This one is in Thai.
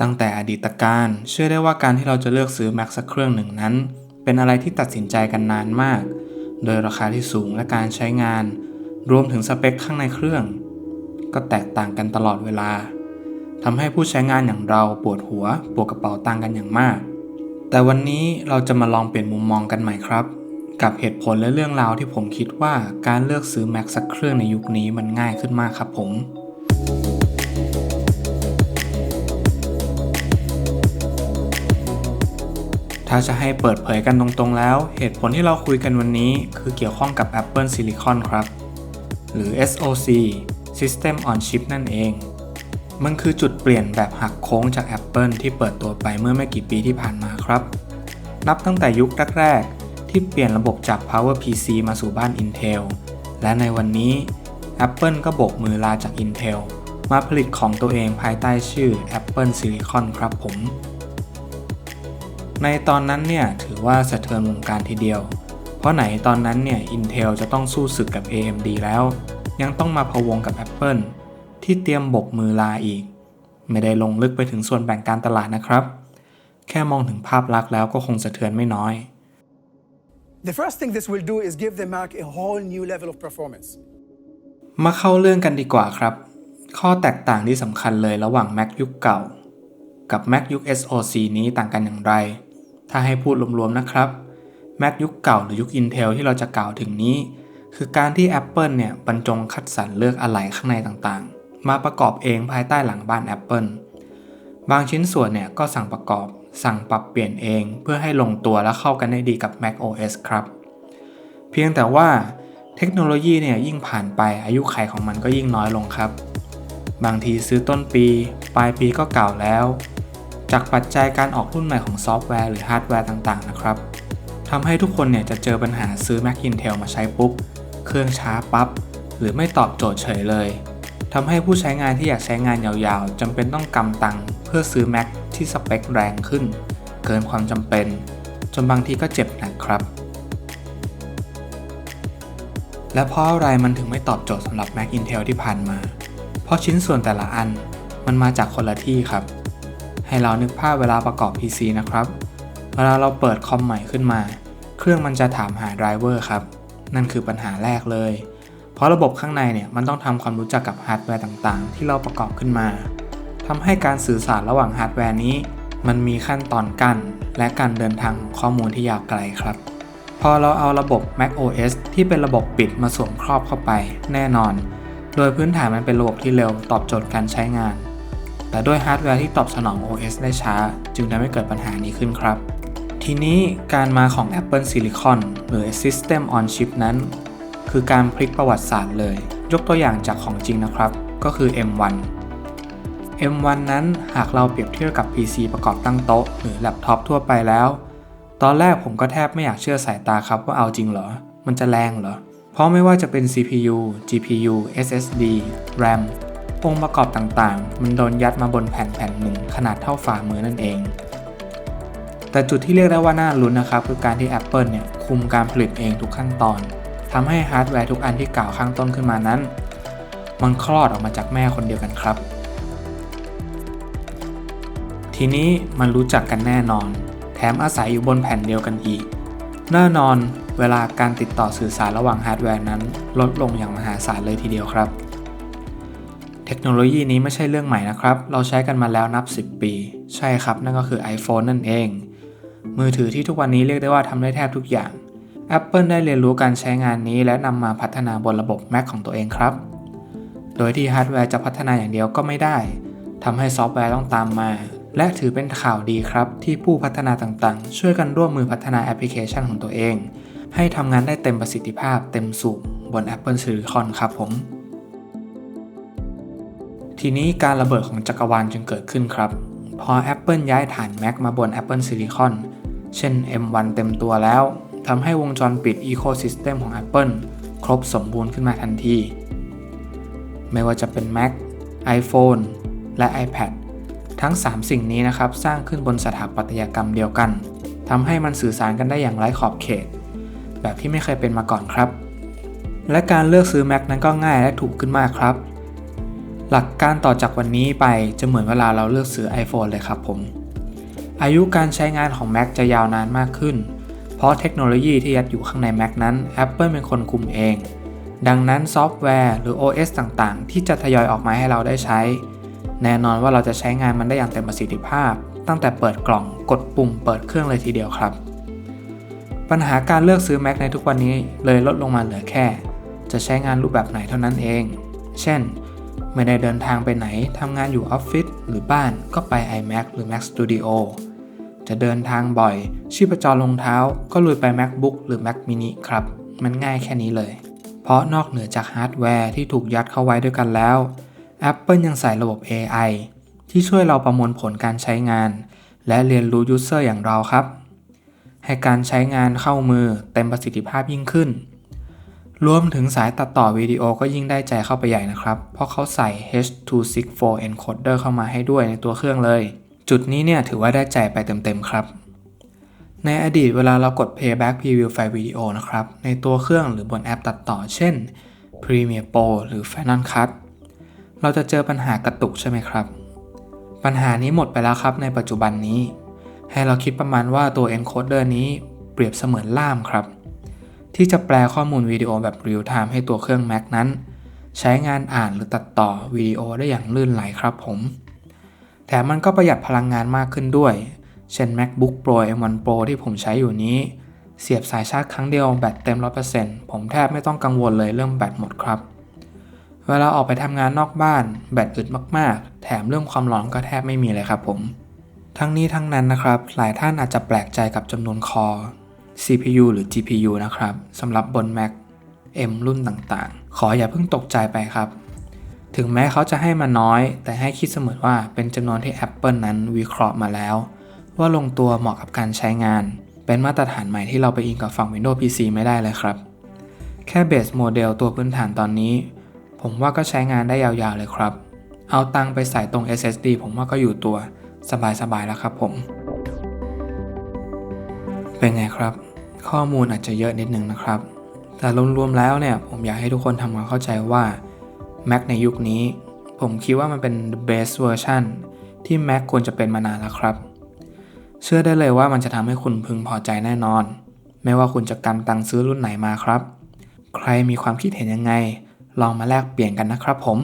ตั้งแต่อดีตการเชื่อได้ว่าการที่เราจะเลือกซื้อ Mac สักเครื่องหนึ่งนั้น เป็นอะไรที่ตัดสินใจกันนานมาก โดยราคาที่สูงและการใช้งาน รวมถึงสเปคข้างในเครื่อง ก็แตกต่างกันตลอดเวลาทำให้ผู้ใช้งานอย่างเราปวดหัวปวดกระเป๋าตังกันอย่างมาก แต่วันนี้เราจะมาลองเปลี่ยนมุมมองกันใหม่ครับ กับเหตุผลและเรื่องราวที่ผมคิดว่าการเลือกซื้อ Mac สักเครื่องในยุคนี้มันง่ายขึ้นมากครับผม ถ้าจะให้เปิดเผยกันตรงๆแล้ว เหตุผลที่เราคุยกันวันนี้คือเกี่ยวข้องกับ Apple Silicon ครับ หรือ SoC System on Chip นั่นเอง มันคือจุดเปลี่ยนแบบหักโค้งจาก Apple ที่เปิดตัวไปเมื่อไม่กี่ปีที่ผ่านมาครับ นับตั้งแต่ยุคแรกๆ ที่เปลี่ยนระบบจาก Power PC มาสู่บ้าน Intel และในวันนี้ Apple ก็โบกมือลาจาก Intel มาผลิตของตัวเองภายใต้ชื่อ Apple Silicon ครับผม ในตอนนั้นเนี่ยถือว่าสะเทือนวงการทีเดียว เพราะไหนตอนนั้นเนี่ย Intel จะต้องสู้ศึกกับ AMD แล้ว ยังต้องมาพะวงกับ Apple ที่เตรียมบกมือลาอีก ไม่ได้ลงลึกไปถึงส่วนแบ่งการตลาดนะครับ แค่มองถึงภาพลักษณ์แล้วก็คงสะเทือนไม่น้อย The first thing this will do is give the Mac a whole new level of performance. มาเข้าเรื่องกันดีกว่าครับ ข้อแตกต่างที่สำคัญเลยระหว่าง Mac ยุคเก่า กับ Mac ยุค SoC นี้ต่างกันอย่างไร ถ้าให้พูดรวมๆนะครับ Mac ยุคเก่าหรือยุค Intel ที่เราจะกล่าวถึงนี้ คือการที่ Apple เนี่ยบรรจงคัดสรรเลือกอะไหล่ข้างในต่างๆ มาประกอบเองภายใต้หลังบ้าน Apple บางชิ้นส่วนเนี่ยก็สั่งประกอบ สั่งปรับเปลี่ยนเอง เพื่อให้ลงตัวและเข้ากันได้ดีกับ Mac OS ครับ เพียงแต่ว่าเทคโนโลยีเนี่ยยิ่งผ่านไปอายุขัยของมันก็ยิ่งน้อยลงครับ บางทีซื้อต้นปี ปลายปีก็เก่าแล้ว จากปัจจัยการออกรุ่นใหม่ของซอฟต์แวร์หรือฮาร์ดแวร์ต่างๆนะครับทำให้ทุกคนเนี่ยจะเจอปัญหาซื้อ Mac Intel มาใช้ปุ๊บ เครื่องช้าปับ๊บ หรือไม่ตอบโจทย์เฉยเลยทำให้ผู้ใช้งานที่อยากใช้งานยาวๆจำเป็นต้องกำตังเพื่อซื้อ Mac ที่สเปคแรงขึ้น เกินความจำเป็น จนบางทีก็เจ็บหนักครับ และเพราะอะไรมันถึงไม่ตอบโจทย์สำหรับ Mac Intel ที่ผ่านมา เพราะชิ้นส่วนแต่ละอันมันมาจากคนละที่ครับ ให้เรานึกภาพเวลาประกอบ PC นะครับ เวลาเราเปิดคอมใหม่ขึ้นมา เครื่องมันจะถามหาไดรเวอร์ครับ นั่นคือปัญหาแรกเลย เพราะระบบข้างในเนี่ยมันต้องทำความรู้จักกับฮาร์ดแวร์ต่างๆ ที่เราประกอบขึ้นมาทำให้การสื่อสารระหว่างฮาร์ดแวร์นี้ มันมีขั้นตอนกั้นและการเดินทางของข้อมูลที่ยาวไกลครับ พอเราเอาระบบ Mac OS ที่เป็นระบบปิดมาสวมครอบเข้าไป แน่นอน โดยพื้นฐานมันเป็นระบบที่เร็วตอบโจทย์การใช้งาน แต่ด้วยฮาร์ดแวร์ที่ตอบสนอง OS ได้ช้า จึงทำให้เกิดปัญหานี้ขึ้นครับ ทีนี้การมาของ Apple Silicon หรือ System on Chip นั้น คือการพลิกประวัติศาสตร์เลย ยกตัวอย่างจากของจริงนะครับ ก็คือ M1 M1 นั้นหากเราเปรียบเทียบกับ PC ประกอบตั้งโต๊ะ หรือแล็ปท็อปทั่วไปแล้ว ตอนแรกผมก็แทบไม่อยากเชื่อสายตาครับว่าเอาจริงเหรอ มันจะแรงเหรอ เพราะไม่ว่าจะเป็น CPU GPU SSD RAM องค์ประกอบต่างๆ มันโดนยัดมาบนแผ่นแผ่นหนึ่งขนาดเท่าฝ่ามือนั่นเอง แต่จุดที่เรียกได้ว่าน่าลุ้นนะครับคือการที่ Apple เนี่ยคุมการผลิตเองทุกขั้นตอนทำให้ฮาร์ดแวร์ทุกอันที่กล่าวข้างต้นขึ้นมานั้น มันคลอดออกมาจากแม่คนเดียวกันครับ ทีนี้มันรู้จักกันแน่นอน แถมอาศัยอยู่บนแผ่นเดียวกันอีก แน่นอนเวลาการติดต่อสื่อสารระหว่างฮาร์ดแวร์นั้น ลดลงอย่างมหาศาลเลยทีเดียวครับ เทคโนโลยีนี้ไม่ใช่เรื่องใหม่นะครับ เราใช้กันมาแล้วนับ 10 ปี ใช่ครับ นั่นก็คือ iPhone นั่นเอง มือถือที่ทุกวันนี้เรียกได้ว่าทำได้แทบทุกอย่าง Apple ได้เรียนรู้การใช้งานนี้ และนำมาพัฒนาบนระบบ Mac ของตัวเองครับ โดยที่ฮาร์ดแวร์จะพัฒนาอย่างเดียวก็ไม่ได้ทำให้ซอฟต์แวร์ต้องตามมา และถือเป็นข่าวดีครับ ที่ผู้พัฒนาต่างๆ ช่วยกันร่วมมือพัฒนาแอปพลิเคชันของตัวเอง ให้ทำงานได้เต็มประสิทธิภาพเต็มสูบบน Apple Silicon ครับผม ทีนี้การระเบิดของจักรวาลจึงเกิดขึ้นครับ พอ Apple ย้ายฐาน Mac มาบน Apple Silicon เช่น M1 เต็มตัวแล้วทำให้วงจรปิด Ecosystem ของ Apple ครบสมบูรณ์ขึ้นมาทันที ไม่ว่าจะเป็น Mac iPhone และ iPad ทั้ง 3 สิ่งนี้นะครับ สร้างขึ้นบนสถาปัตยกรรมเดียวกันทำให้มันสื่อสารกันได้อย่างไร้ขอบเขต แบบที่ไม่เคยเป็นมาก่อนครับ และการเลือกซื้อ Mac นั้นก็ง่ายและถูกขึ้นมากครับ หลักการต่อจากวันนี้ไปจะเหมือนเวลาเราเลือกซื้อ iPhone เลยครับผม อายุการใช้งานของ Mac จะยาวนานมากขึ้น เพราะเทคโนโลยีที่ยัดอยู่ข้างใน Mac นั้น Apple เป็นคนคุมเอง ดังนั้นซอฟต์แวร์หรือ OS ต่างๆ ที่จะทยอยออกมาให้เราได้ใช้ แน่นอนว่าเราจะใช้งานมันได้อย่างเต็มประสิทธิภาพ ตั้งแต่เปิดกล่องกดปุ่มเปิดเครื่องเลยทีเดียวครับ ปัญหาการเลือกซื้อ Mac ในทุกวันนี้เลยลดลงมาเหลือแค่ จะใช้งานรูปแบบไหนเท่านั้นเอง เช่น ไม่ได้เดินทางไปไหนทำงานอยู่ออฟฟิศหรือบ้านก็ไป iMac หรือ Mac Studio จะเดินทางบ่อย ชีพจรรองเท้าก็ลุยไป MacBook หรือ Mac mini ครับ มันง่ายแค่นี้เลย เพราะนอกเหนือจากฮาร์ดแวร์ที่ถูกยัดเข้าไว้ด้วยกันแล้ว Apple ยังใส่ระบบ AI ที่ช่วยเราประมวลผลการใช้งาน และเรียนรู้ยูเซอร์อย่างเราครับ ให้การใช้งานเข้ามือเต็มประสิทธิภาพยิ่งขึ้น รวมถึงสายตัดต่อวิดีโอก็ยิ่งได้ใจเข้าไปใหญ่นะครับ เพราะเขาใส่ H264 encoder เข้ามาให้ด้วยในตัวเครื่องเลย จุดนี้เนี่ยถือว่าได้ใจไปเต็มๆครับ ในอดีตเวลาเรากด playback preview ไฟล์วิดีโอนะครับ ในตัวเครื่องหรือบนแอปตัดต่อ เช่น Premiere Pro หรือ Final Cut เราจะเจอปัญหากระตุกใช่ไหมครับ ปัญหานี้หมดไปแล้วครับในปัจจุบันนี้ ให้เราคิดประมาณว่าตัว encoder นี้เปรียบเสมือนล่ามครับ ที่จะแปลข้อมูลวิดีโอแบบเรียลไทม์ให้ตัวเครื่อง Mac นั้น ใช้งานอ่านหรือตัดต่อวิดีโอได้อย่างลื่นไหลครับผม แถมมันก็ประหยัดพลังงานมากขึ้นด้วย เช่น MacBook Pro M1 Pro ที่ผมใช้อยู่นี้ เสียบสายชาร์จครั้งเดียวแบตเต็ม 100%ผมแทบไม่ต้องกังวลเลยเรื่องแบตหมดครับ เวลาออกไปทำงานนอกบ้านแบตอึดมากๆ แถมเรื่องความร้อนก็แทบไม่มีเลยครับผมทั้งนี้ทั้งนั้นนะครับ หลายท่านอาจจะแปลกใจกับจำนวนคอ CPU หรือ GPU นะครับสำหรับบน Mac M รุ่นต่างๆ ขออย่าเพิ่งตกใจไปครับ ถึงแม้เขาจะให้มาน้อย แต่ให้คิดเสมอว่าเป็นจำนวนที่ Apple นั้นวิเคราะห์มาแล้ว ว่าลงตัวเหมาะกับการใช้งาน เป็นมาตรฐานใหม่ที่เราไปอิงกับฝั่ง Windows PC ไม่ได้เลยครับ แค่เบสโมเดลตัวพื้นฐานตอนนี้ ผมว่าก็ใช้งานได้ยาวๆเลยครับ เอาตังไปใส่ตรง SSD ผมว่าก็อยู่ตัวสบายๆแล้วครับผม เป็นไงครับ ข้อมูลอาจจะเยอะนิดนึงนะครับ แต่รวมๆแล้วเนี่ยผมอยากให้ทุกคนทำความเข้าใจว่า Mac ในยุคนี้ ผมคิดว่ามันเป็น the best version ที่ Mac ควรจะเป็นมานานแล้วครับ เชื่อได้เลยว่ามันจะทำให้คุณพึงพอใจแน่นอน ไม่ว่าคุณจะกำตังซื้อรุ่นไหนมาครับ ใครมีความคิดเห็นยังไง ลองมาแลกเปลี่ยนกันนะครับผม